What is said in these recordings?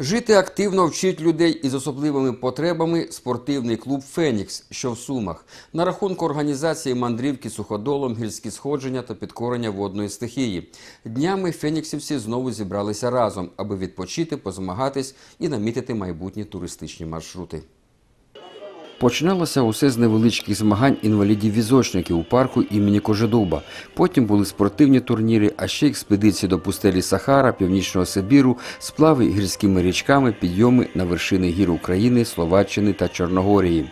Жити активно вчить людей із особливими потребами спортивний клуб Фенікс, що в Сумах. На рахунку організації мандрівки суходолом, гірські сходження та підкорення водної стихії. Днями феніксівці знову зібралися разом, аби відпочити, позмагатись і намітити майбутні туристичні маршрути. Починалося усе з невеличких змагань інвалідів-візочників у парку імені Кожедуба. Потім були спортивні турніри, а ще експедиції до пустелі Сахара, Північного Сибіру, сплави гірськими річками, підйоми на вершини гір України, Словаччини та Чорногорії.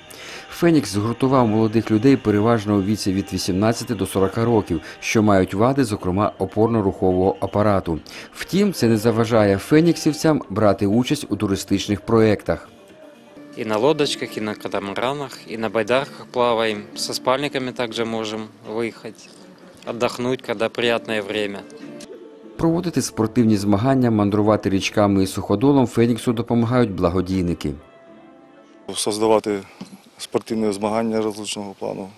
Фенікс згуртував молодих людей переважно у віці від 18 до 40 років, що мають вади, зокрема опорно-рухового апарату. Втім, це не заважає феніксівцям брати участь у туристичних проєктах. И на лодочках, и на катамаранах, и на байдарках плаваем. Со спальниками также можем выехать, отдохнуть, когда приятное время. Проводити спортивні змагання, мандрувати річками і суходолом Феніксу допомагають благодійники. Создавати спортивні змагання розличного плану,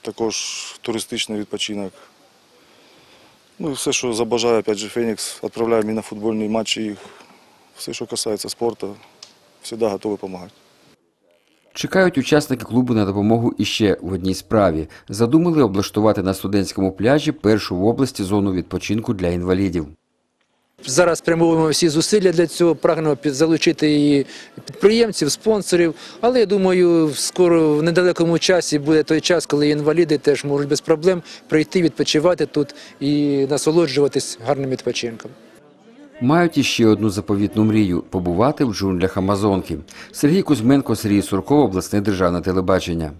також туристичний відпочинок. Ну і все, що забажає, опять же, Фенікс, відправляємо і на футбольні матчі їх. Все, що касається спорту, завжди готові допомагати. Чекають учасники клубу на допомогу іще в одній справі. Задумали облаштувати на студентському пляжі першу в області зону відпочинку для інвалідів. Зараз спрямовуємо всі зусилля для цього, прагнемо залучити і підприємців, спонсорів. Але я думаю, скоро в недалекому часі буде той час, коли інваліди теж можуть без проблем прийти, відпочивати тут і насолоджуватись гарним відпочинком. Мають іще одну заповітну мрію побувати в джунглях Амазонки. Сергій Кузьменко, Сергій Сурков, обласне державне телебачення.